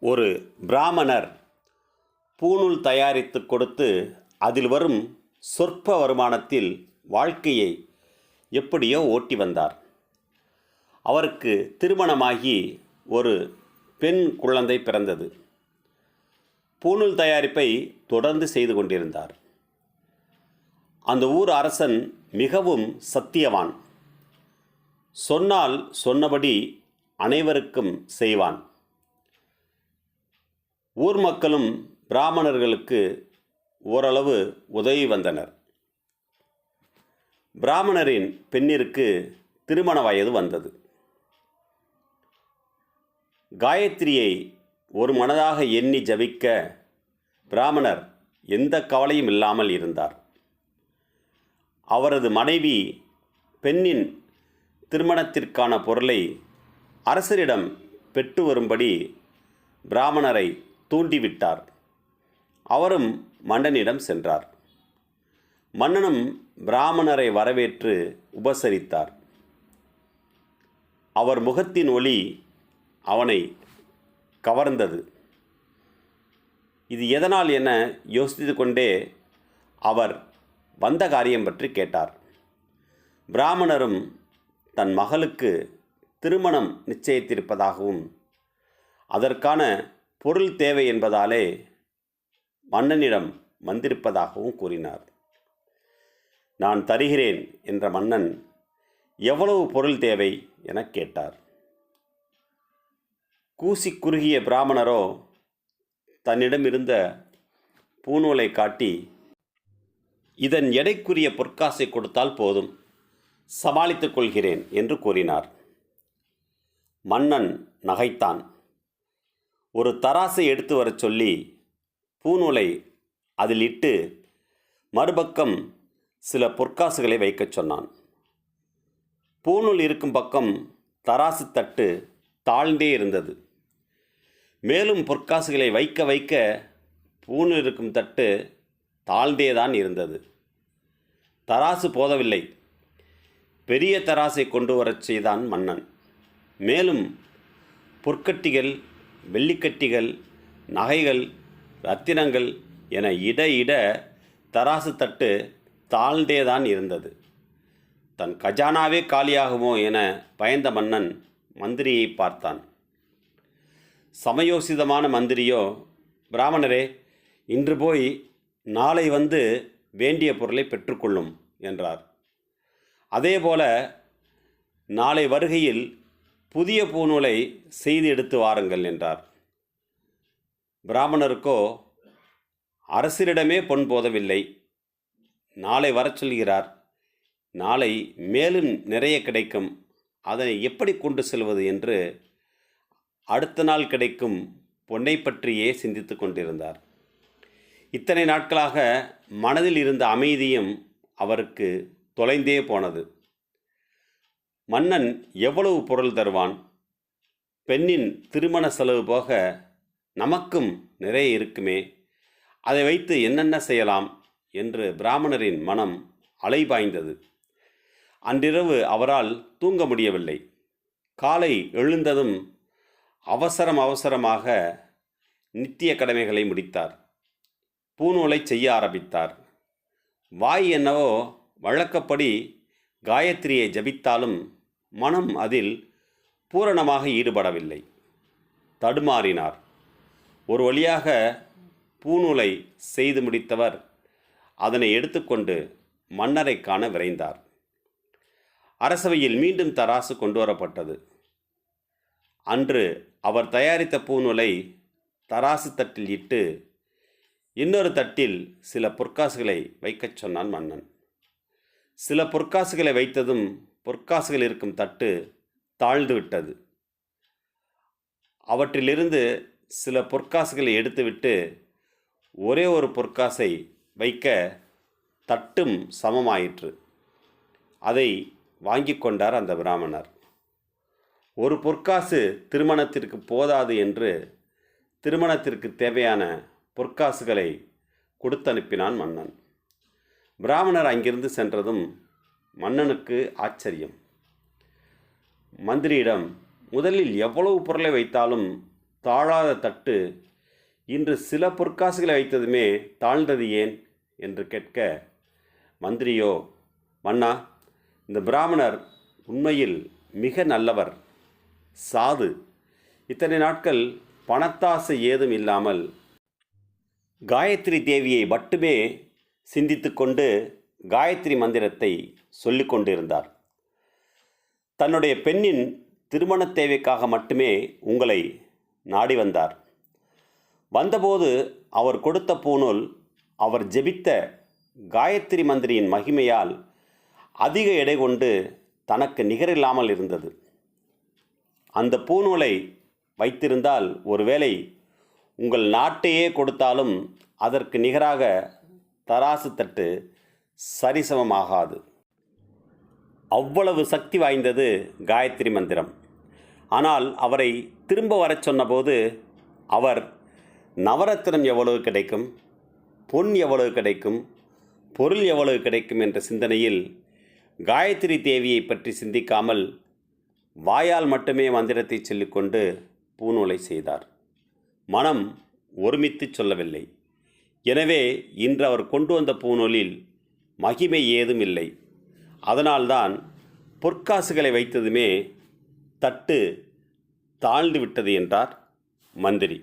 ஒரு பிராமணர் பூணூல் தயாரித்து கொடுத்து அதில் வரும் சொற்ப வருமானத்தில் வாழ்க்கையை எப்படியோ ஓட்டி வந்தார். அவருக்கு திருமணமாகி ஒரு பெண் குழந்தை பிறந்தது. பூணூல் தயாரிப்பை தொடர்ந்து செய்து கொண்டிருந்தார். அந்த ஊர் அரசன் மிகவும் சத்தியவான். சொன்னால் சொன்னபடி அனைவருக்கும் செய்வான். ஊர் மக்களும் பிராமணர்களுக்கு ஓரளவு உதவி வந்தனர். பிராமணரின் பெண்ணிற்கு திருமண வயது வந்தது. காயத்ரியை ஒரு மனதாக எண்ணி ஜபிக்க பிராமணர் எந்த கவலையும் இல்லாமல் இருந்தார். அவரது மனைவி பெண்ணின் திருமணத்திற்கான பொருளை அரசரிடம் பெற்று வரும்படி பிராமணரை தூண்டிவிட்டார். அவரும் மன்னனிடம் சென்றார். மன்னனும் பிராமணரை வரவேற்று உபசரித்தார். அவர் முகத்தின் ஒளி அவனை கவர்ந்தது. இது எதனால் என யோசித்து கொண்டே அவர் வந்த காரியம் பற்றி கேட்டார். பிராமணரும் தன் மகளுக்கு திருமணம் நிச்சயித்திருப்பதாகவும் அதற்கான பொருள் தேவை என்பதாலே மன்னனிடம் வந்திருப்பதாகவும் கூறினார். நான் தருகிறேன் என்ற மன்னன் எவ்வளவு பொருள் தேவை எனக் கேட்டார். கூசி குறுகிய பிராமணரோ தன்னிடம் இருந்த பூநூலை காட்டி இதன் எடைக்குரிய பொற்காசை கொடுத்தால் போதும் சமாளித்துக் கொள்கிறேன் என்று கூறினார். மன்னன் நகைத்தான். ஒரு தராசை எடுத்து வரச் சொல்லி பூநூலை அதில் இட்டு மறுபக்கம் சில பொற்காசுகளை வைக்கச் சொன்னான். பூநூல் இருக்கும் பக்கம் தராசு தட்டு தாழ்ந்தே இருந்தது. மேலும் பொற்காசுகளை வைக்க வைக்க பூணூல் இருக்கும் தட்டு தாழ்ந்தே தான் இருந்தது. தராசு போதவில்லை. பெரிய தராசை கொண்டு வரச் செய்தான் மன்னன். மேலும் பொற்கட்டிகள் வெள்ளிக்கட்டிகள் நகைகள் ரத்தினங்கள் என இட இட தராசு தட்டு தாழ்ந்தேதான் இருந்தது. தன் கஜானாவே காலியாகுமோ என பயந்த மன்னன் மந்திரியை பார்த்தான். சமயோசிதமான மந்திரியோ பிராமணரே இன்று போய் நாளை வந்து வேண்டிய பொருளை பெற்றுக்கொள்ளும் என்றார். அதேபோல நாளை வருகையில் புதிய பூநூலை செய்து எடுத்து வாருங்கள் என்றார். பிராமணருக்கோ அரசரிடமே பொன் போதவில்லை. நாளை வரச் சொல்கிறார். நாளை மேலும் நிறைய கிடைக்கும். அதனை எப்படி கொண்டு செல்வது என்று அடுத்த நாள் கிடைக்கும் பொன்னை பற்றியே சிந்தித்து கொண்டிருந்தார். இத்தனை நாட்களாக மனதில் இருந்த அமைதியும் அவருக்கு தொலைந்தே போனது. மன்னன் எவ்வளவு பொருள் தருவான்? பெண்ணின் திருமண செலவு போக நமக்கும் நிறைய இருக்குமே. அதை வைத்து என்னென்ன செய்யலாம்? என்று பிராமணரின் மனம் அலைபாய்ந்தது அன்றிரவு அவரால் தூங்க முடியவில்லை. காலை எழுந்ததும் அவசரம் அவசரமாக நித்திய கடமைகளை முடித்தார். பூநூலை செய்ய ஆரம்பித்தார். வாய் என்னவோ வழக்கப்படி காயத்ரியை ஜபித்தாலும் மனம் அதில் பூரணமாக ஈடுபடவில்லை. தடுமாறினார். ஒரு வழியாக பூநூலை செய்து முடித்தவர் அதனை எடுத்துக்கொண்டு மன்னரை காண விரைந்தார். அரசவையில் மீண்டும் தராசு கொண்டு வரப்பட்டது. அன்று அவர் தயாரித்த பூநூலை தராசு தட்டில் இட்டு இன்னொரு தட்டில் சில பொற்காசுகளை வைக்கச் சொன்னான் மன்னன். சில பொற்காசுகளை வைத்ததும் பொற்காசுகள் இருக்கும் தட்டு தாழ்ந்து விட்டது. அவற்றிலிருந்து சில பொற்காசுகளை எடுத்துவிட்டு ஒரே ஒரு பொற்காசை வைக்க தட்டும் சமமாயிற்று. அதை வாங்கி கொண்டார் அந்த பிராமணர். ஒரு பொற்காசு திருமணத்திற்கு போதாது என்று திருமணத்திற்கு தேவையான பொற்காசுகளை கொடுத்தனுப்பினான் மன்னன். பிராமணர் அங்கிருந்து சென்றதும் மன்னனுக்கு ஆச்சரியம். மந்திரியிடம் முதலில் எவ்வளவு பொருளை வைத்தாலும் தாழாத தட்டு இன்று சில பொற்காசுகளை வைத்ததுமே தாழ்ந்தது ஏன் என்று கேட்க மந்திரியோ மன்னா இந்த பிராமணர் உண்மையில் மிக நல்லவர். சாது. இத்தனை நாட்கள் பணத்தாசை ஏதும் இல்லாமல் காயத்ரி தேவியை மட்டுமே சிந்தித்து கொண்டு காயத்ரி மந்திரத்தை சொல்லிக் கொண்டிருந்தார். தன்னுடைய பெண்ணின் திருமணத் தேவைக்காக மட்டுமே உங்களை நாடி வந்தார். வந்தபோது அவர் கொடுத்த பூநூல் அவர் ஜெபித்த காயத்ரி மந்திரியின் மகிமையால் அதிக எடை கொண்டு தனக்கு நிகரில்லாமல் இருந்தது. அந்த பூநூலை வைத்திருந்தால் ஒருவேளை உங்கள் நாட்டையே கொடுத்தாலும் அதற்கு நிகராக தராசு தட்டு சரிசமமாகாது. அவ்வளவு சக்தி வாய்ந்தது காயத்ரி மந்திரம். ஆனால் அவரை திரும்ப வரச் சொன்னபோது அவர் நவரத்தினம் எவ்வளவு கிடைக்கும்? பொன் எவ்வளவு கிடைக்கும்? பொருள் எவ்வளவு கிடைக்கும்? என்ற சிந்தனையில் காயத்ரி தேவியை பற்றி சிந்திக்காமல் வாயால் மட்டுமே மந்திரத்தை சொல்லிக்கொண்டு பூநூலை செய்தார். மனம் ஒருமித்து சொல்லவில்லை. எனவே இன்று அவர் கொண்டு வந்த பூநூலில் மகிமை ஏதும் இல்லை அதனால்தான் பொற்காசுகளை வைத்ததுமே தட்டு தாழ்ந்து விட்டது என்றார் மந்திரி.